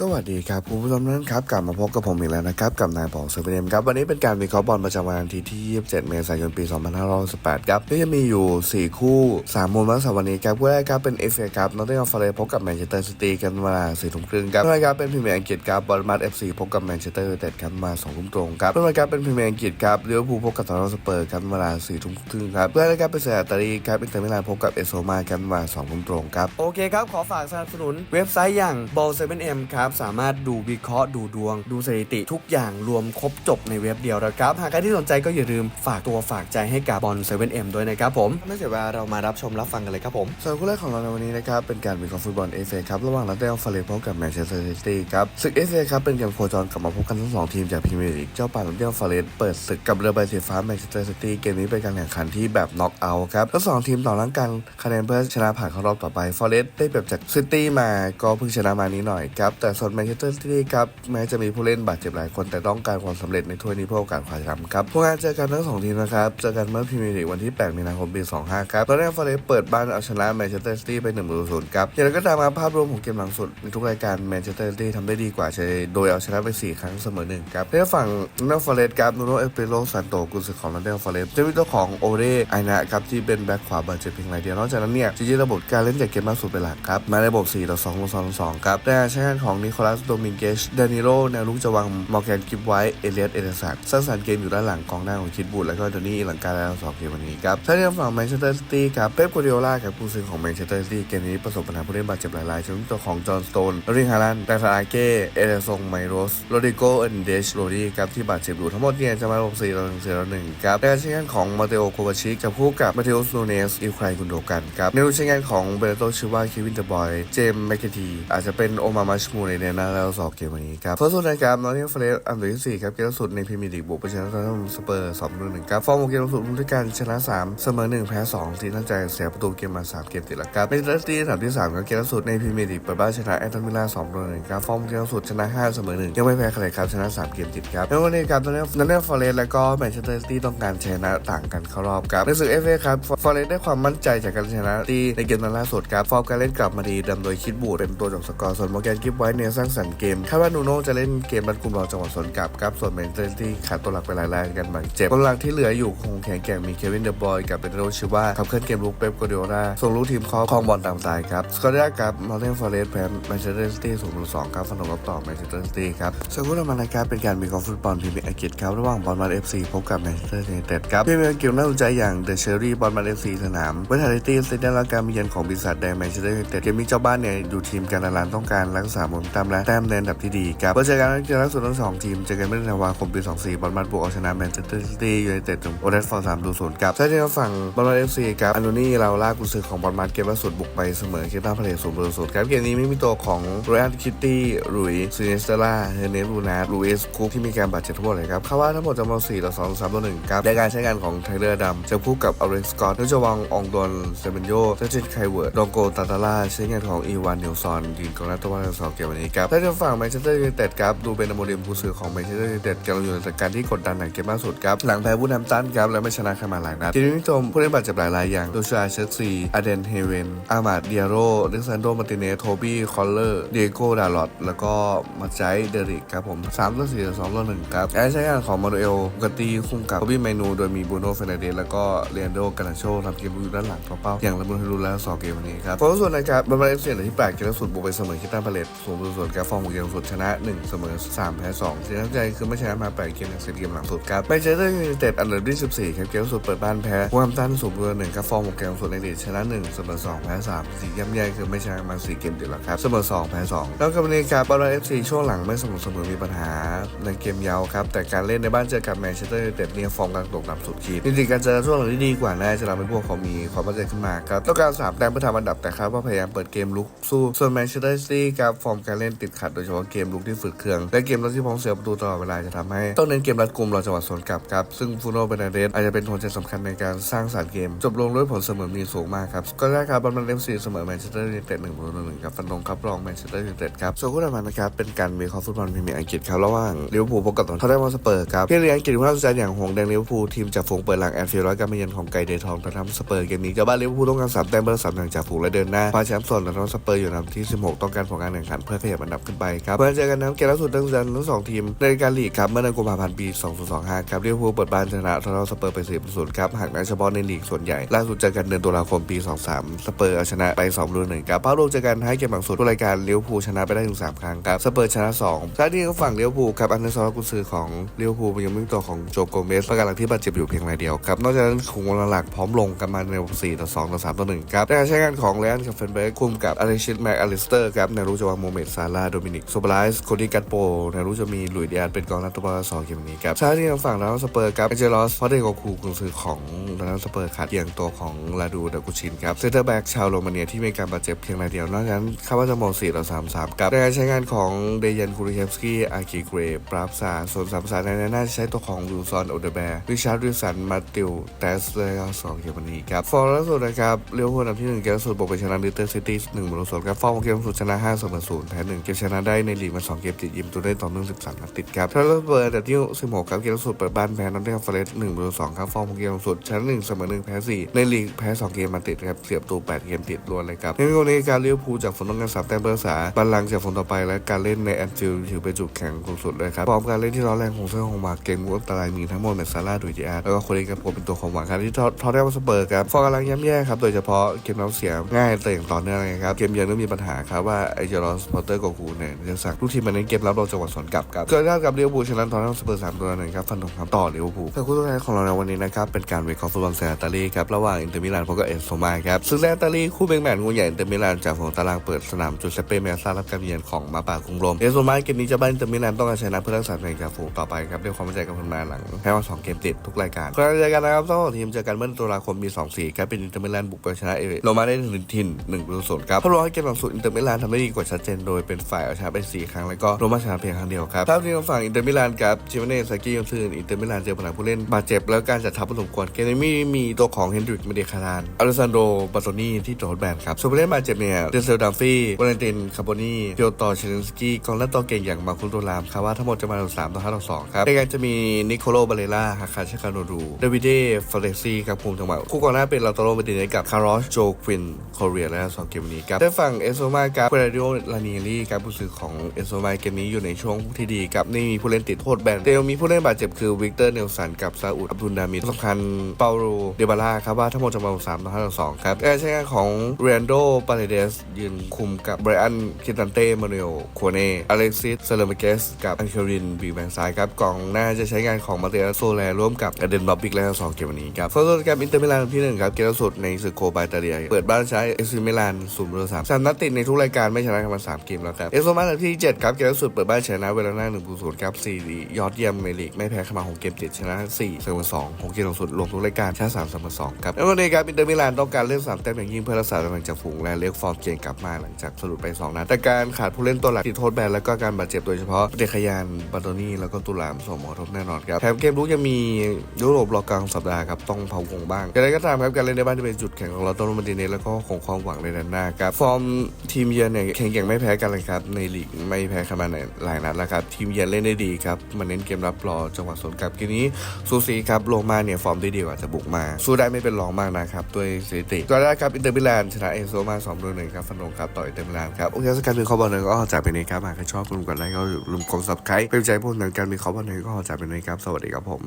สวัสดีครับคุณผู้ชมทุกท่านครับกลับมาพบกับผมอีกแล้วนะครับกับนายบอกเซเว่นครับวันนี้เป็นการวิเคราะห์บอลประจำวันอาทิตย์ที่ 27 เมษายนปี 2518ครับที่จะมีอยู่ 4 คู่ 3มุมวันเสาร์วันนี้ครับคู่แรกครับเป็นเอฟเอครับนอตติงแฮมฟอร์เรสพบกับแมนเชสเตอร์ซิตี้กันเวลา4ทุ่มครึ่งครับคู่แรกครับเป็นพรีเมียร์อังกฤษครับบอลมัดเอฟซีพบกับแมนเชสเตอร์ยูไนเต็ดครับมา2ทุ่มตรงครับคู่แรกครับเป็นพรีเมียร์อังกฤษครับลิเวอร์พูลพบกับทอร์เนสเปอร์ครับเวลา4ทุ่มครึ่งครับคู่แรกครับเป็นเซอาตาลีครับอินเตอร์มิลานพบกับเอสโซมากันเวลา2ทุ่มตรงครับโอเคครับขอฝากสนับสนุนเว็บไซต์อย่าง b a l l 7 m ครับสามารถดูวิเคราะห์ดูดวง ดูสถิติทุกอย่างรวมครบจบในเว็บเดียวนะครับ หากใครที่สนใจก็อย่าลืมฝากตัวฝากใจให้กับบอล 7M ด้วยนะครับผมไม่เสียเวลาเรามารับชมรับฟังกันเลยครับผมส่วนคู่แรกของเราในวันนี้นะครับ เป็นการวิเคราะห์ฟุตบอลเอฟเอครับ ระหว่างนัดเตลฟาเรพบกับแมนเชสเตอร์ซิตี้ครับศึกเอฟเอครับเป็นเกมโคจรกลับมาพบกันทั้งสองทีมจากพรีเมียร์ลีกเจ้าป่านัดเตลฟาเรสเปิดศึกกับเรือใบสีฟ้าแมนเชสเตอร์ซิตี้เกมนี้เป็นการแข่งขันที่แบบน็อกเอาท์ครับทั้งสองทีมต่อร่างกันคะแนนเพื่อชนะผ่านเข้ารอบต่อไปฟอเรสได้แบบจากซิตี้มาก็เพิ่งชนะมานี้หน่อยครับแต่ส่วนแมนเชสเตอร์ซิตี้ครับแม้จะมีผู้เล่นบาดเจ็บหลายคนแต่ต้องการความสำเร็จในถ้วยนี้เพื่อโอกาสคว้าแชมป์ครับพวกงานเจอกันทั้งสองทีมนะครับเจอกันเมื่อพรีเมียร์ลีกวันที่ 8 มีนาคมปี 25 ครับตอนแรกฟอเรสเปิดบ้านเอาชนะแมนเชสเตอร์ซิตี้ไป1 0ครับอย่างไรก็ตามมาภาพรวมของเกมหลังสุดในทุกรายการแมนเชสเตอร์ซิตี้ทำได้ดีกว่าใช้โดยเอาชนะไป 4 ครั้งเสมอหนึ่งครับในฝั่งนอฟอเรสครับนูโนเอเปโรซันโตกุนซือของลอนเดนฟอเรสจะมีตัวของโอเรไอนะครับที่เป็นแบ็คขวาบาดเจ็บเพียงรายเดียวนอกจากนั้นเนี่ยจะยึดระบบการเล่นจากเกมล่าสุดเป็นหลักครับมาในระบบ4ต่อ2ลง2ต่อ2ครับแต่ใช้งานของนิโคลัส โดมิงเกชเดนิโรแนวลุกจะวางมอร์แกนกิฟไว้ เอเลียส เอเดสันสร้างสรรค์เกมอยู่ด้านหลังกองหน้าของคิดบูดแล้วก็โดนี่หลังการแล้วสองเกมวันนี้ครับถ้าเรื่องฝั่งแมนเชสเตอร์ซิตี้ครับ เป๊ปกัวดิโอลาครับผู้ซื้อของแมนเชสเตอร์ซิตี้เกมนี้ประสบปัญหาผู้เล่นบาดเจ็บหลายรายเช่นตัวของจอห์นสโตนริงฮารันแดฟาเก้ เอเดซงไมโรส โรดิโกเอนเดชโรดี้ครับที่บาดเจ็บอยู่ทั้งหมดเนี่ยจะมาลง4ต่อ1 4ต่อ1ครับในการใช้งานของมาเตโอโควาชิกับคู่กับมาเตโอสโนเนสอิลไครกุนโดกันครับในรูปใช้งานของเบรโตชิวาเควินเดบอย เจมส์แมคเคทีอาจจะเป็นโอมามาชมูในเดน่าแล้วสองเกมวันนี้ครับส่วนสุดนะครับนอตติงแฮมฟอเรสอันดับที่สี่ครับเกมล่าสุดในพรีเมียร์ลีกบุกไปชนะทอตแนมสเปอร์สองต่อหนึ่งครับฟอร์มของเกมล่าสุดด้วยการชนะสามเสมอหนึ่งแพ้สองทีน่าจเสียประตูเกมมาสามเกมติดแล้วครับเป็นลัสตี้อันดับที่สามครับเกมล่าสุดในพรีเมียร์ลีกเปิดบ้านชนะแอตตันวิลาสองต่อหนึ่งครับฟอร์มเกมล่าสุดชนะห้าเสมอหนึ่งยังไม่แพ้ใครครับชนะสามเกมติดครับในวันนี้ครับตอนนี้นันเนอร์ฟอเรสและก็แมนเชสเตอร์ซิตี้ต้องการชนะต่างกันเข้ารอบครับในศึกเอฟเอครับฟอเรสได้ความมั่นใจจากการชนะที่ในเกมนัดล่าสุดครับฟอร์มการเล่นกลับมาดีดำโดยคิดบูดเป็นตัวจบสกอร์ส่วนมแกนกิฟไว้เนี่ยสร้างสรรค์เกมคาดว่านูโน่จะเล่นเกมรัดกุมรอจังหวะสวนกลับครับส่วนแมนเชสเตอร์ซิตี้ขาดตัวหลักไปหลายรายกันบาดเจ็บตัวหลักที่เหลืออยู่คงแข็งแกร่งมีเควินเดอะบอยกับเบนโรชิว่าขับเคลื่อนเกมลุกเป๊ปกัวเดโอลาส่งลูกทีมคอคองบอลตามสไตล์ครับสกอร์เดียกับนอตเทนฟอร์เรสแพ้แมนเชสเตอร์ซิตี้ศูนย์ต่อสองครับฟันธงรับต่อแมนเชสเตอร์ซิตี้ครับส่วนคู่ต่อมานะครับเป็นการมีกอล์ฟฟุตบอลพรีเมียร์อังกฤษครับระหว่างบอลมาเอฟซีพบกับแมนเชสเตอร์ยูไนเต็ดครับพรีเมียร์อังกฤษน่าสนใจอย่างเดอะเชอรี่บอลมาเอฟซีสนามเวทาริตี้สเตเดียมและการมีเยือนของบริษัทแดงแมนเชสเตอร์ยูไนเต็ดเกมนี้เจ้าบ้านเนี่ยอยู่ทีมการตลาดต้องการรักษาโมตัมและแต้มในอันดับที่ดีครับเพื่อเจอกันเกมล่าสุดทั้งสองทีมเจอกันเมื่อธันวาคมปี 24 บอลมาบุกเอาชนะแมนเชสเตอร์ซิตี้ยูไนเต็ดถึงโอเดสฟอร์สามดูศูนย์ครับใช่ที่เราฝั่งบอลมาเอฟซีครับอันโนนี่เราลากกุญซือของบอลมาเกมล่าสุดบุกไปเสมอเกมต้าพาเลสศูนย์ดูศูนย์ครับเกมนี้ไม่มีตัวของโรอัลคิตตี้หรุยซินเนสเตล่าเฮเนรูนาลูเอสคุกที่มีการบาดเจ็บทั้งหมดเลยครับเขาว่าทั้งหมดจำนวน4ต่อ2 3ต่อ1ครับในการใช้งานของไทเลอร์ดำจะคู่กับอเล็กซ์กอตนุจวังอองดอนเซเบนโยเซจินไคเวิร์ดดองโกตาตาล่าใช้งานของอีวานเนลซอนยืนกองหน้าตัววันสองเกมวันนี้ครับถ้าจะฝั่งแมนเชสเตอร์ยูไนเต็ดครับดูเป็นโมเดลผู้ซื้อของแมนเชสเตอร์ยูไนเต็ดกำลังอยู่ในสถานการณ์ที่กดดันหนักเกมล่าสุดครับหลังแพ้วูดแฮมตันครับและไม่ชนะใครมาหลายนัดทีมนิยมผู้เล่นบาดเจ็บหลายรายอย่างโดชาเชสซีอาเดนเฮเวนอามาดเดียโรเล็กซานโดมาติเนสโทบี้คอลเลอร์เดียโกดาลอตแล้วก็มาใจเดริกครับผม3ต่อ4ต่อ2ต่อ1ครับแอร์ใช้งานของมานูเอลกาตีคุ้มกับโทบี้เมนูโดยมีบูโน่เฟรนเดสแล้วก็เรียนโดกานาโชทำเกมอยู่ด้านหลังเป้าๆอย่างละมุนฮารุแล้วสองเกมวันนี้ครับผลส่วนนะครับบอลมาเอฟซีอันดับที่8เกมล่าสุดบุกไปเสมอคิตันพาเลตสูงสุดครับฟอร์มเกมสุดชนะ 1 เสมอ 3 แพ้2ที่น่าใจคือไม่ชนะมา 8 เกมในเซตเกมหลังสุดครับแมนเชสเตอร์ยูไนเต็ดอันดับที่14ครับเกมสุดเปิดบ้านแพ้ควอมตันสูงเบอร์หนึ่งครับฟอร์มเกมสุดในลีกชนะ 1 เสมอ 2 แพ้3สีย่ำแย่คือไม่ชนะมา 4 เกมติดแล้วครับเสมอ 2 แพ้2แล้วกับวันนี้ครับอลเอฟซีช่วงหลังไม่สม่ำเสมอมีปัญหาในเกมยาวครับแต่การเล่นในบ้านเจอกับแมนเชสเตอร์ยูไนเต็ดเนี่ยฟอร์มกำลางตกต่ำสุดขีดจริงๆการเจอช่วงหลังที่ดีกว่าน่าจะทำให้พวกเขามีความมั่นใจขึ้นมาครับต้องการสามแต้มเพื่อทำอันดับแต่ครับว่าพยายามเปิดเกมลุกสู้ส่วนแมนเชสเตอร์ซิตี้ครับฟอร์มการการเล่นติดขัดโดยเฉพาะเกมลุกที่ฝืดเครื่อง และเกมรับที่พ้องเสียประตูตลอดเวลาจะทำให้ต้องเน้นเกมรัดกุมรอจังหวะสวนกลับครับ ซึ่งฟูโนเบนาเดสอาจจะเป็นหัวใจสำคัญในการสร้างสรรค์เกม จบลงด้วยผลเสมอมีสูงมากครับก็ได้ครับบอลมันเอฟซีเสมอแมนเชสเตอร์ยูไนเต็ดหนึ่งประตูหนึ่งครับฟันธงครับรองแมนเชสเตอร์ยูไนเต็ดครับส่วนคู่ต่อมานะครับเป็นการวิเคราะห์ฟุตบอลพรีเมียร์อังกฤษครับระหว่างลิเวอร์พูลพบกับทอตแนมสเปอร์ครับที่เรียนอังกฤษที่น่าสนใจอย่างหงแดงลิเวอร์พูลทีมจากฝูงเปิดหลังแอนฟิลด์ร้อยการมาเยือนของไกเดทองทอตแนมสเปอร์เกมนี้เจ้าบ้านลิเวอร์พูลต้องการสามแต้มเบอร์สามหลังจากฝูงและเดินหน้าคว้าแชมป์ส่วนทอตแนมสเปอร์อยู่ลำที่ 16 ต้องการผลการแข่งขันเพื่อขยับอันดับขึ้นไปครับมาเจอกันนะครับเกมล่าสุดทั้งทั้งสองทีมในการลีกครับเมื่อเดือนกุมภาพันธ์ปี2025ครับเรียกพูลเปิดบ้านชนะทอร์เรสเปอร์ไป4 0ครับหากนับเฉพาะในลีกส่วนใหญ่ล่าสุดเจอกันเดือนตุลาคมปี 23 สเปอร์เอาชนะไป2รุ่นหนึ่งครับภาพรวมเจอกันให้เกมหลังสุดรายการเลี้ยวพูชนะไปได้ถึง3ครั้งครับสเปอร์ชนะ2ท้ายที่ฝั่งเลี้ยวพูครับอันเดอร์ซอร์กุนซือของเลี้ยวพูยังไม่มีตัวของโจโกเมสประการหลังที่บาดเจ็บอยู่เพียงรายเดียวครับนอกจากนั้นขุงวงหลักพร้อมลงกันมาในระบบ4ต่อ2ต่อ3ต่อ1ครับในการใช้งานของเลอันกับเฟนเบร์กคุมกับอเลชิตแม็กอลิสเตอร์ครับในรู้จะวางโมเมตซาร่าโดมินิกโซบไลส์โคดี้กัตโปในรู้จะมีหลุยเดียร์เป็นกองหน้าตัวสองเกมนี้ครับท้าที่ทางฝั่งแล้วสเปอร์ครับเอเจลอสพอเดโกคูกุนซือของทางสเปอร์ขาดเพียงตัวของลาดูดากุชินครับเซนเตอร์แบ็กชาวโรมาเนียที่มีการบาดเจ็บเพียงรายเดียวนอกจากนั้นคาดว่าจะมอง4ต่อ3 3ครับในการใช้งานของเดยันคูริเชฟสกี้อากิเกรปราบซาส่วนสามภาษาในน้าจะใช้ตัวของวิลซอนโอเดแบร์ริชาร์ดวิลสันมาติวเตสเลยสองเกมนี้ครับฟอร์ล่าสุดนะครับเลี้ยวหัวนับที่หนึ่งเกมสุดบุกไปชนะลิเตอร์ซิตี้หนึ่งบอลศูนย์ครับฟอร์มเกมสุดชนะ5เสมอศูนย์แพ้หนึ่งเกมชนะได้ในลีกมาสองเกมติดยิมตัวได้ต่อเนื่อง13นัดติดครับทาร์เลเบิร์ดอันดับที่16ครับเกมล่าสุดเปิดบ้านแพ้นอตติงแฮมฟอเรสต์หนึ่งบอลสองครับฟอร์มของเกมล่าสุดชนะหนึ่งเสมอหนึ่งแพ้สี่ในลีกแพ้สองเกมมาติดครับเสียบตัวแปดเกมติดรวดเลยครับในวันนี้การเลี้ยวภูจากฝนต้องการสามแต้มเบอร์สาบัลลังจากฝนต่อไปและการเล่นในแอนฟิลด์ถือเป็นจุดแข็งของสุดเลยครับพร้อมการเล่นที่ร้อนแรงของเซอร์ของมาเกมวุ้นตรายมีทั้งหมดเมซาร่าดุยดิอาร์แล้วก็โคเรกับผมเป็นตัวของหวังครับที่ทอดได้มาสเปอร์ครับฟอร์กำลังย่ำแย่ครับโดยเฉพาะเกมน้ำเสียง่ายแต่อย่างต่อเนื่องเลยครับเกมเยือนก็มีปัญหาครับว่าไอเจอร์สพอตเตอร์กอกูเนี่ยจะสักลูกทีมมันเน้นเกมรับเราจังหวะสวนกลับครับเกิดขึ้นกับเลี้ยวภูชนะทอร์นัมสเปอร์สามตัวหนึ่งครับฟันธงครับต่อเลี้ยวภูแต่คู่สุดท้ายของเราในวันนี้นะครับเป็นการเวกคอฟุตบอลเซนตาลีครับระหว่างอินเตอร์มิลานพบกับเอสโซมาครับซึ่งแรกตาลีคู่เบงแมนงูใหญ่อินเตอร์มิลานจากฝั่งตารางเปิดสนามจูเซเป้เมซ่ารับการเยือนของมาปากรุงโรมเอสโซมาเกมนี้จะบ้านอินเตอร์มิลานต้องการชนะเพื่อรักษาตำแหน่งจากฝูงต่อไปครับด้วยความมั่นใจกับผลงานหลังแพ้มาสองเกมติดทุกรายการก็เจอกันนะครับต้องทีมเจอกันเมื่อตุลาคมปี24ครับเป็นอินเตอร์มิลานบุกไปชนะเอเวอร์โรมาได้ถึงถิ่น1ประตูศูนย์ครับเพราะรองให้เกมหลังสุดอินเตอร์มิลานทำได้ดีกว่าชัดเจนโดยเป็นฝ่ายเอาชนะไป4ครั้งแล้วก็โรมาชนะเพียงครั้งเดียวครับถ้าทีมฝั่งอินเตอร์มิลานกับจิวเนสซากิยอนซึนอินเตอร์มิลานเจอพลังผู้เล่นบาดเจ็บแล้วการจัดทัพผสมควรเกมนี้มีมีตัวของเฮนดริกเมเดคารานอเลซานโดบาโตนี่ที่โดนแบนครับส่วนผู้เล่นบาดเจ็บเนี่ยเดนเซลดัมฟี่วาเลนตินคาร์โบนีเปียโตเชเลนสกี้กองหน้าตัวเก่งอย่างมาคุโตรามคาดว่าทั้งหมดจะมาถึง3ต่อ5ต่อ2ครับในการจะมีนิโคโลบาเลล่าฮาคาชคาโนรูเดวิเดฟเรซี่ครับภูมิจังหวะคู่กองหน้าเป็นลาโตโรเมดินกับคาร์ลอสโจควินโคเรียและสองเกมนี้ครับได้ฝั่งเอสโซมากับเกรดิโอลานีลีครับผู้สื่อของเอสโซไมเกมนี้อยู่ในช่วงที่ดีครับนี่มีผู้เล่นติดโทษแบนแต่ยังมีผู้เล่นบาดเจ็บคือวิกเตอร์เนลสันกับซาอุดอับดุลดามิดสำคัญเปาโรเดบาร่าครับว่าทั้งหมดจะมา3ต่อ5ต่อ2ครับการใช้งานของเรนโดปาเรเดสยืนคุมกับไบรอันคิตันเต้มาเนลโคเนอเล็กซิสเซเลมเกสกับอันเครินบีแบงซ้ายครับกองหน้าจะใช้งานของมาเตอโซแลร่วมกับอเดนบับบิกและสองเกมวันนี้ครับโฟโต้แกรมอินเตอร์มิลานที่หนึ่งครับเกมล่าสุดในศึกโคปาตาเลียเปิดบ้านใช้เอซิมิลานศูนย์ประตูสามสามนัดติดในทุกรายการไม่ชนะกันมาสามเกมแล้วครับเอสโซมาอันดับที่เจ็ดครับ เกมล่าสุดเปิดบ้านชนะเวลาหน้าหนึ่งศูนย์ครับสี่ยอดเยี่ยมในลีกไม่แพ้ขมาหกเกมติดชนะสี่เสมอสองหกเกมล่าสุดรวมทุกรายการชนะสามเสมอสองครับในวันนี้ครับอินเตอร์มิลานต้องการเล่นสามแต้มอย่างยิ่งเพื่อรักษาตำแหน่งจากฝูงและเรียกฟอร์มเก่งกลับมาหลังจากสะดุดไปสองนัดแต่การขาดผู้เล่นตัวหลักติดโทษแบนแล้วก็การบาดเจ็บโดยเฉพาะเดคยานบาโตนี่แล้วก็ตุลามส่งหมอทบแน่นอนครับแถมเกมลุกยังมียุโรปรอกลางสัปดาห์ครับต้องเผาวงบ้างอย่างไรก็ตามครับการเล่นในบ้านจะเป็นจุดแข็งของเราตโรมาดิเนสแล้วก็คงความหวังในด้านหน้าครับฟอร์มทีมเยือนเนี่ยแข็งแกร่งไม่แพ้กันเลยครับในลีกไม่แพ้กันมาในหลายนัดแล้วครับทีมเยือนเล่นได้ดีครับมันเน้นเกมรับรอจังหวะสวนกลับเกมนี้ซูซีครับลงมาเนี่ยฟอร์มได้ดีกว่าจะบุกมาสู้ได้ไม่เป็นรองมากนะครับด้วยสถิติก็ได้ครับอินเตอร์มิลานชนะเอโซมา2ต่อ1ครับฟันธงครับต่ออินเตอร์มิลานครับโอเคสกการเป็นข้อบอลหนึ่งก็จากไปนี้ครับหากใครชอบกลุ่มกันไลค์ก็ลืมกด subscribe เป็นใจพวกนั้นการมีข้อบอลหนึ่งก็จากไปนี้ครับสวัสดีครับผม